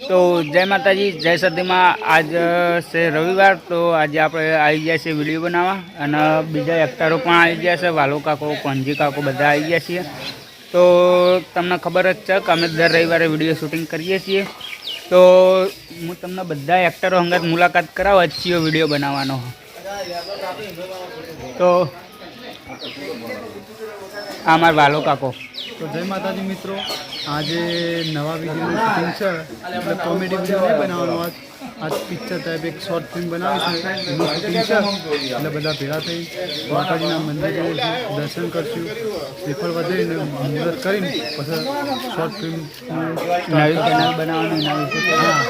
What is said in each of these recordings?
તો જય માતાજી, જય સતીમાં. આજ છે રવિવાર, તો આજે આપણે આવી ગયા છીએ વીડિયો બનાવવા. અને બીજા એક્ટરો પણ આવી ગયા છે. વાલો કાકો કોંજી કાકો બધા આવી ગયા છીએ. તો તમને ખબર જ છે કે અમે દર રવિવારે વીડિયો શૂટિંગ કરીએ છીએ. તો હું તમને બધા એક્ટરો અંગત મુલાકાત કરાવવા જ છીએ વીડિયો બનાવવાનો. તો, આ મારો વાલો કાકો. તો જય માતાજી મિત્રો. આજે નવા વિડીયોનું શૂટિંગ છે. એટલે કોમેડી વીડિયો નહીં બનાવવાનો આજ. આજ પિક્ચર ટાઈપ એક શોર્ટ ફિલ્મ બનાવી છે એનું શૂટિંગ છે. એટલે બધા ભેગા થઈ માતાજીના મંદિરે દર્શન કરશું. શ્રીફળ વધીને મુહૂર્ત કરીને પછી શોર્ટ ફિલ્મ નવી ચેનલ બનાવવાનું હા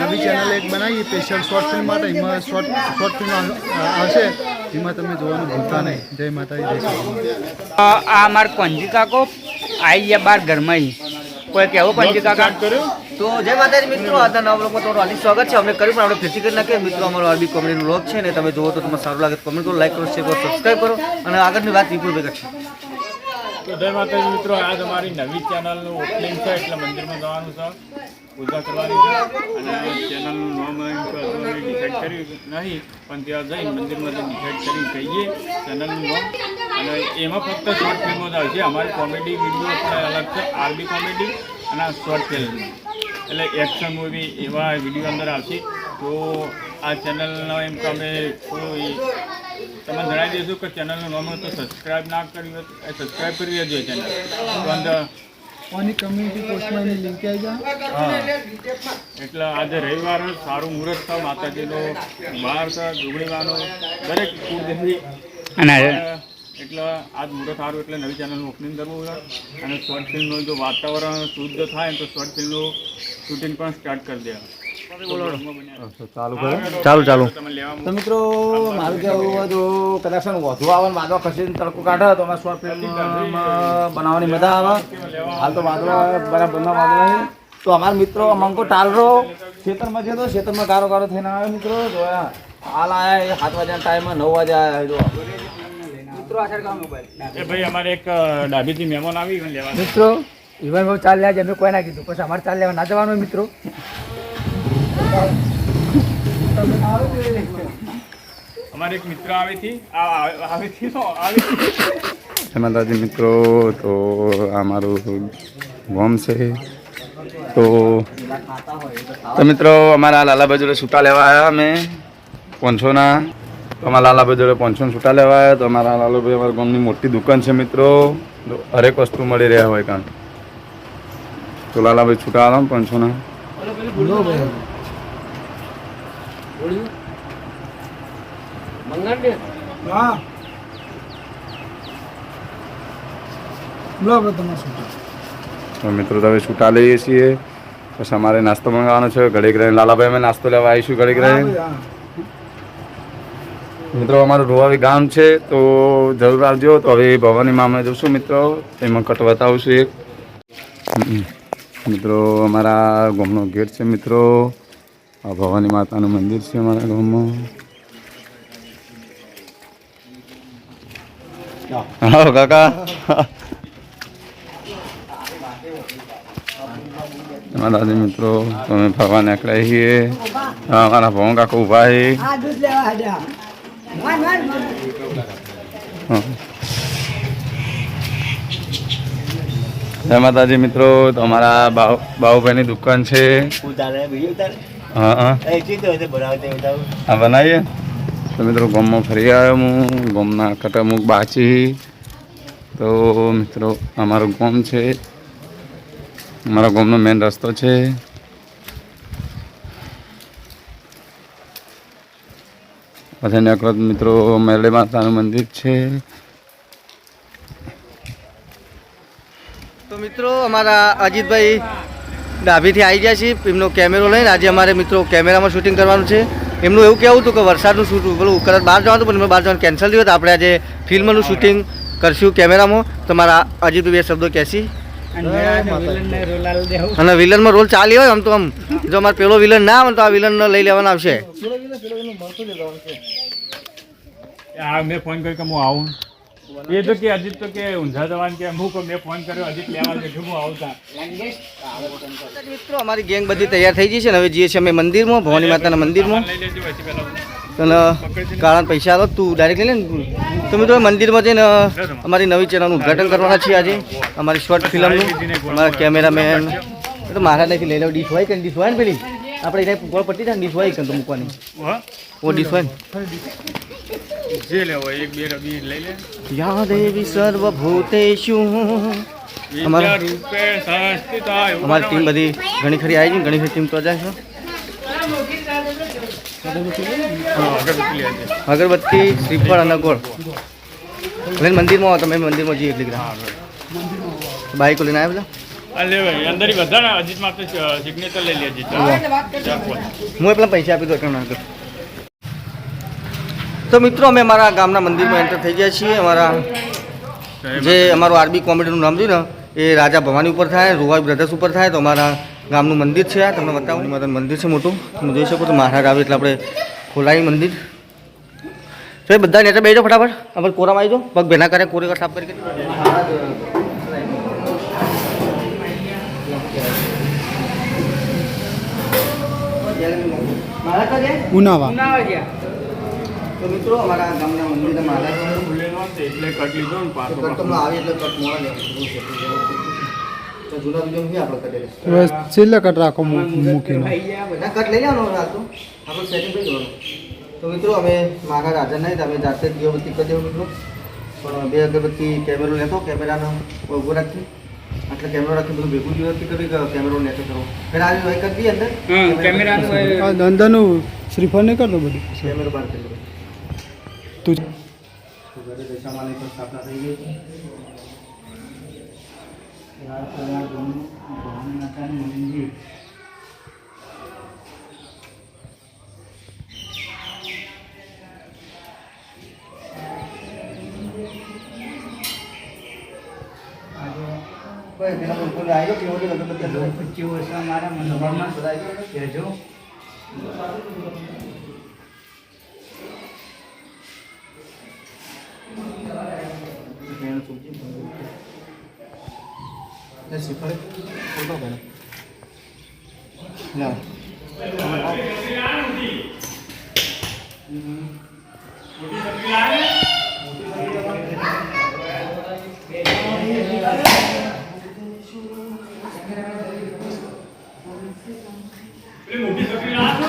નવી ચેનલ એક બનાવીએ સ્પેશિયલ શોર્ટ ફિલ્મ માટે. એમાં શોર્ટ શોર્ટ ફિલ્મ આવશે. એમાં તમે જોવાનું ભૂલતા નહીં. જય માતાજી. આ અમારા પંજી કોંજી કાકો આવી ગયા બાર ઘરમાં કોઈ કેવો પંજી કાકા? તો જય માતાજી મિત્રો આજના નવા બ્લોગમાં તમારું હાર્દિક સ્વાગત છે. અમને કર્યું પણ આપણે ફેસી કરી નાખીએ. મિત્રો અમારો આરબી કોમેડીનો બ્લોગ છે ને તમે જુઓ તો તમને સારું લાગે કોમેન્ટ કરો લાઈક કરો શેર કરો સબસ્ક્રાઈબ કરો અને આગળની વાત વિપુલ ભાઈ કરશે. જય માતાજી મિત્રો, આજ અમારી નવી ચેનલનું ઓપનિંગ છે, એટલે મંદિરમાં જવાનું છે. પૂજા કરવાની છે. અને ચેનલનું નામ ડિસાઈડ કર્યું નહીં, પણ ત્યાં જઈને મંદિરમાં જઈને ડિસાઈડ કરી કહીએ ચેનલનું નામ. અને એમાં ફક્ત શોર્ટ ફિલ્મો જ આવશે અમારી કોમેડી વીડિયો અલગ છે આરબી કોમેડી અને શોર્ટ ફિલ્મ એટલે એક્શન મૂવી એવા વીડિયો અંદર આવશે. તો આ ચેનલનો એમ તમે કોઈ તમને જણાવી દઈશું કે ચેનલનું નામ હોય તો સબસ્ક્રાઈબ ના કર્યું હોય એ સબસ્ક્રાઈબ કરી લેજો ચેનલ તો અંદર ઓની કમ્યુનિટી પોસ્ટમાં એની લિંક આવી હા. એટલે આજે રવિવાર સારું મુહૂર્ત છે માતાજીનો બહાર છે ડુંગળીવાનો દરેક કુળદેવી અને એટલે આજ મુહૂર્ત સારું એટલે નવી ચેનલનું ઓપનિંગ કરવું છે. અને શોર્ટ ફિલ્મનું જો વાતાવરણ શુદ્ધ થાય તો શોર્ટ ફિલ્મનું શૂટિંગ પણ સ્ટાર્ટ કરી દેવા ચાલુ ચાલુ. તો મિત્રો મારું કહેવું હોય તો કદાચ વધુ આવે વાદળો ખસીને તડકો કાઢે તો અમે શોર્ટ બનાવવાની મજા આવે. હાલ તો વાદળો બરાબરના વાદળો નહીં તો અમારા મિત્રો અમંકો ટાલરો ખેતરમાં જતો તો ખેતરમાં ગારો ગારો થઈને આવે મિત્રો. હાલ આયા એ સાત વાગ્યાના ટાઈમમાં નવ વાગે આયા જો એ ભાઈ અમારે એક ડાબીથી મહેમાન આવી લેવા મિત્રો ઈવન બહુ ચાલ લે અમે કોઈ ના કીધું. પછી અમારે ચાલ લેવા ના જવાનું મિત્રો. અમારે એક મિત્ર આવી હતી આ આ- આવી હતી તો આવી હતી. જય માતાજી મિત્રો તો આ મારું ગોમ છે. તો તો મિત્રો અમારા લાલાભાઈ બજોડે છૂટા લેવા આવ્યા અમે પાંચસોના તો અમારા લાલા બજોડે પાંચસો છૂટા લેવા આવ્યા તો અમારા લાલુભાઈ અમારા ગામની મોટી દુકાન છે મિત્રો. હરેક વસ્તુ મળી રહ્યા હોય કાં તો લાલાભાઈ છૂટા આવ્યા આલો ને પાંચસોના હા. બોલો તમારે શું તો મિત્રો તમે છૂટા લઈએ છીએ. પછી અમારે નાસ્તો મંગાવવાનો છે. ઘડીક રહીને લાલાભાઈ અમે નાસ્તો લેવા આવીશું ઘડીક રહીને. મિત્રો અમારું ઢોવાવી ગામ છે તો જરૂર આવજો. તો હવે ભવાની મામલે જઈશું મિત્રો. એમાં કટ બતાવશું એક. મિત્રો અમારા ગામનો ગેટ છે મિત્રો. આ ભવાની માતાનું મંદિર છે અમારા ગામમાં. હા કાકા. એમાં દાદી મિત્રો તમે ફરવા નીકળ્યા છીએ. અમારા ભવન કાકો ઊભા છે. જય માતાજી મિત્રો તમારા અમારા બાઉભાઈની દુકાન છે. હા હા. હા બનાવીએ? તો મિત્રો ગામમાં ફરી આવ્યો હું ગામના કટમુક બાચી. તો મિત્રો અમારું ગામ છે. અમારા ગામનો મેન રસ્તો છે. પછી નીકળો મિત્રો મેલે માતાનું મંદિર છે. તો મિત્રો અમારા અજીતભાઈ ડાભીથી આવી ગયા છે એમનો કેમેરો લઈને આજે અમારે મિત્રો કેમેરામાં શૂટિંગ કરવાનું છે. એમનું એવું કહેવું હતું કે વરસાદનું શૂટિંગ પેલું કદાચ બહાર જવાનું હતું પણ એમનું બહાર જવાનું કેન્સલ થયું તો આપણે આજે ફિલ્મનું શૂટિંગ કરશું કેમેરામાં તમારા અજીત બે શબ્દો કહેશી. અને વિલનમાં રોલ ચાલી હોય આમ તો આમ. જો અમારે પેલો વિલન ના આવે તો આ વિલન લઈ લેવાના આવશે. આ મેં ફોન કર્યો કે હું આવું. એ તો કે અજીત તો કે ઊંઝા જવાન કે હું કહું મેં ફોન કર્યો અજીત લેવા કે હું આવતા. મિત્રો અમારી ગેંગ બધી તૈયાર થઈ ગઈ છે ને હવે જઈએ છીએ અમે મંદિરમાં ભવાની માતાના મંદિરમાં. અને કાળા પૈસા આવો તું ડાયરેક્ટ લઈ લે ને. તો મિત્રો મંદિરમાં જઈને અમારી નવી ચેનલનું ઉદઘાટન કરવાના છીએ આજે. અમારી શોર્ટ ફિલ્મનું અમારા કેમેરામેન એ તો મારા નથી લઈ લો ડીશ હોય કે ડીશ હોય ને પેલી? આપણે એને ગોળ પટ્ટી થાય ને ડીશ હોય કે તો મૂકવાની? ઓ ડીશ હોય જે લેવો એક બે રબી લઈ લે. યા દેવી સર્વભૂતેષુ અમારા- ટીમ બધી ઘણી ખરી આવી છે ઘણી ખરી ટીમ તો જાય છે. અગરબત્તી શ્રીફળ અને ગોળ. લઈને મંદિરમાં આવો તમે મંદિરમાં જઈએ એટલે બાઈકો લઈને આવ્યા આ લે ભાઈ, અંદર બધા ને અજીત માટે સિગ્નેચર લઈ લેજે ચાલ. ચાલ, હું એ પેલા પૈસા આપી દો એટલા તો મિત્રો અમે અમારા ગામના મંદિરમાં એન્ટર થઈ ગયા છીએ. અમારા જે અમારું આરબી કોમેડીનું નામ છે ને એ રાજા ભવાની ઉપર થાય રૂવાઈ બ્રધર્સ ઉપર થાય તો અમારા ગામનું મંદિર છે આ. તમને બતાવું માતાનું મંદિર છે મોટું. તમે જોઈ શકો છો મહારાજ આવે એટલે આપણે ખોલાવી મંદિર. તો એ બધા નેચર બેસજો ફટાફટ. આપણે કોરામાં આવી જાઓ. પગ ભેના કરે કોરે સાફ કરી કરી મહારાજ ઉનાવા. તો મિત્રો અમારા ગામના મંદિરના મહારાજ ખુલ્લેલો હતો એટલે કટ લીધો ને પાછો. કટ તમને આવે એટલે કટ મોડા લેવાનું તો જૂના વીડિયો આપણે કટેલી હવે છેલ્લે કટ રાખો મૂ- મૂકીને. ના કટ લઈ લેવાનો હાલ તો. આપણે સેટિંગ કરી દેવાનું. તો મિત્રો અમે મારા રાજા નહીં અમે જાતે જ દીવબત્તી કરી દેવું મિત્રો. પણ બે અગરબત્તી કેમેરો લેતો કેમેરાનો ઊભો રાખી. એટલે કેમેરો રાખી બધું ભેગું દીવબત્તી કરી કે કેમેરો લેતો કરો. ફેર આવી હોય કરી દઈએ અંદર હા કેમેરાનું એ- અંદરનું શ્રીફળ નહીં કરતો બધું? કેમેરો બહાર કરી દો. તું ઘરે દશામાની પણ સ્થાપના થઈ ગઈ છે મંદિર. પચીસ વર્ષ અમારા મંદિરમાં બધા આવ્યો કહેજો બેન સૂચી ને શ્રીફળ ફોટો બેન ના પેલી મોટી છોકરી ના હતો?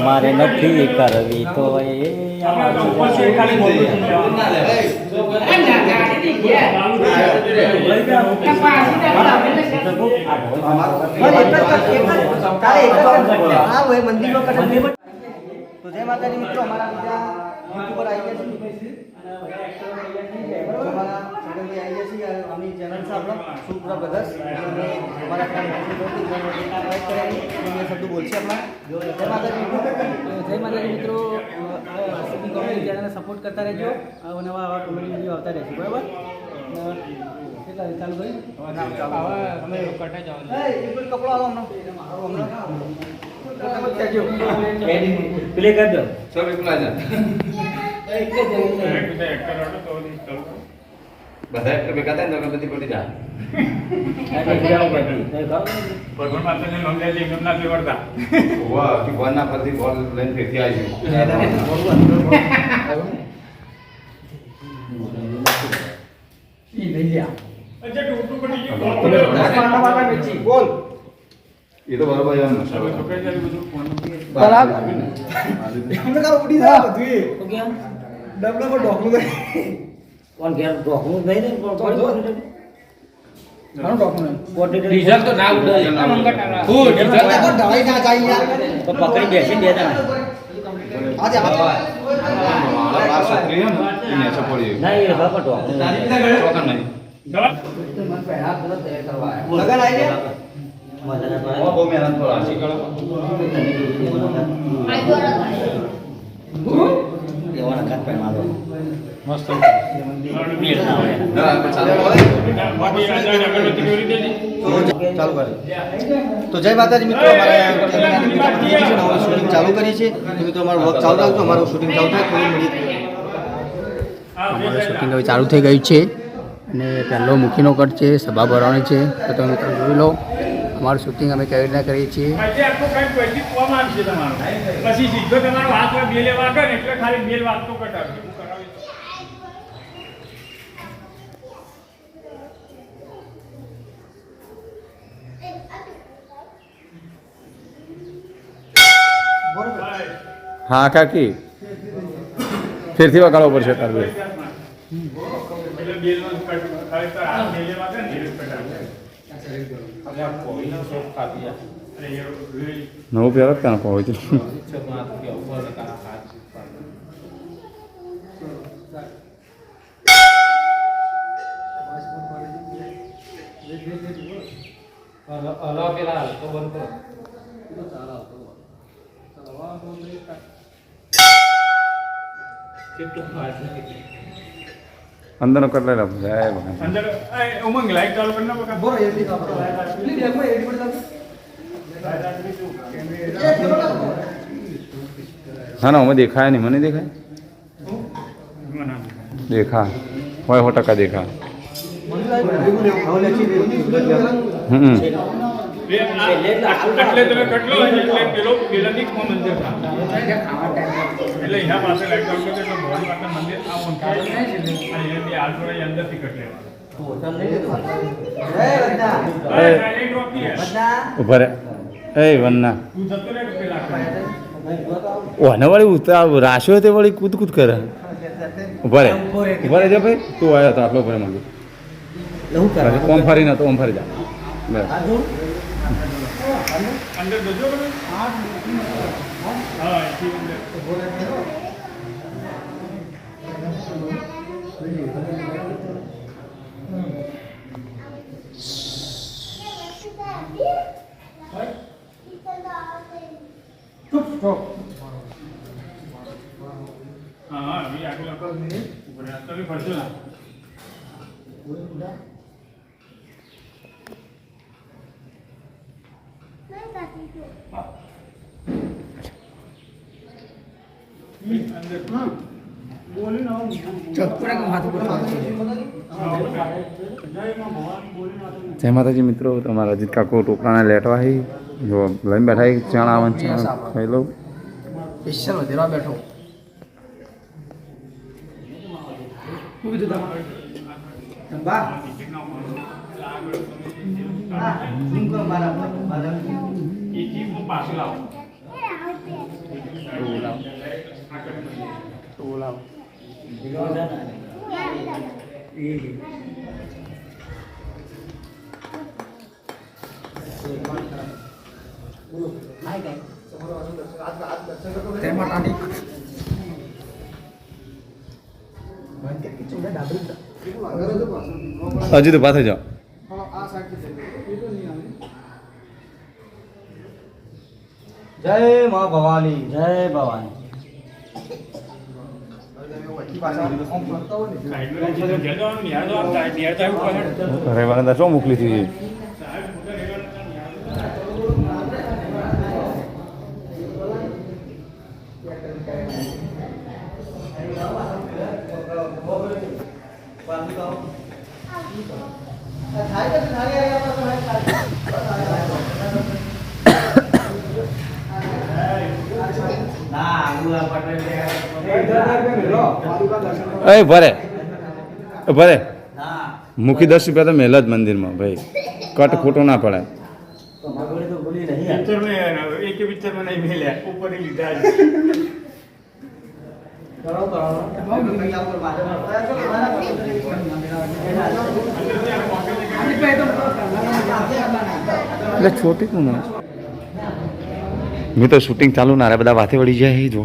મારે નથી કરવી તો એ તો જય માતાજી મિત્રો અમારા બીજા યુટ્યુબર આવી ગયા છે ચેનલથી આવી અને આમની ચેનલ છે આપણા સુપરા બ્રધર્સ અને અમારા શબ્દો બોલશે આપણા જય માતાજી. જય માતાજી. મિત્રો. કોમેડી ચેનલને સપોર્ટ કરતા રહેજો. આવા નવા આવા કોમેડી વીડિયો આવતા રહેશે. બરાબર? ચાલુ કરી અમે કટા જવાનું કપડો આવો હમણાં. પ્લે કરી દો એક બધા actor હતો તો ઓલી ચાલુ કરો. બધા તમે ભેગા થાય ને તો બધી પડી જાય એ તો બરોબર ડબલા પર કોણ ઘેર ઢોકણું નહીં ને પણ ડીઝલ તો ના ઉડે ના જાય યાર. તો પકડી બેસી બે જણા. નહીં ચાલો. કરે. તો જય માતાજી મિત્રો અમારે શૂટિંગ ચાલુ કરી છે તો મિત્રો અમારો વર્ક ચાલુ રાખજો. અમારું શૂટિંગ ચાલુ થાય થોડી મિનિટ. અમારું શૂટિંગ હવે ચાલુ થઈ ગયું છે. અને પહેલો મુખીનો કટ છે સભા ભરવાની છે. તો તમે મિત્રો જોઈ લો અમારું શૂટિંગ અમે કેવી રીતના કરીએ છીએ. પછી સીધો તમારો હાથ બે લેવા આગળ એટલે ખાલી બે વાગતો કટાવજો એવું કરાવે તો. હા કાકી. ફેરથી વગાડવો પડશે તારે એટલે બેલનો કટ ખાલી હોય હાથ બે અંદરનો ભગવાન અંદર ઉમંગ લાઈટ ચાલુ કરી નાખો કાકા. ના ના દેખાય નહીં. મને દેખાય? દેખા હોય હો ટકા દેખા હમ એટલે તમે કટલો એટલે પેલો પેલાથી કોમ એટલે એના પાસે લાઈટ એટલે પાસે મંદિર આ ઊંચાઈ અને એનાથી હાથ અંદરથી કટ લેવાનું. એ. હા, લાઈટ રોકી હે. ઊભા રે. એ વન્ના તું વળી ઉતરા રાશિઓ તે વળી કૂદ કૂદ કરે. ઊભા રે. ઊભા રે જા ભાઈ. તું આવ્યો તો આટલો ભરે મંદિર ઓમ ફરી નતો ઓમ ફરી જા. બસ. અંદર જજો તમે હા એથી અંદર હા હા બી આગળ આપણે ઉપર તમે ફરજો ના. જય માતાજી મિત્રો તમારા અજીત કાકો ટોપરાને લેટવા હી જો લઈને બેઠા હી ચણા આવન ચણા ખાઈ લઉં. સ્પેશિયલ વધેરા બેઠો. એથી હું પાછું લાવું તેમાં ટાટી હજી તો પાછળ જાઓ જય મા ભવાની જય ભવાની રહેવાના શું મોકલી હતી એ ભરે. ભરે. મૂકી દસ રૂપિયા તો મહેલા જ મંદિરમાં ભાઈ. કટ ખોટો ના પડે. એટલે છોટી કોણ મેં તો શૂટિંગ ચાલુ ના રે બધા વાતે વળી જાય જો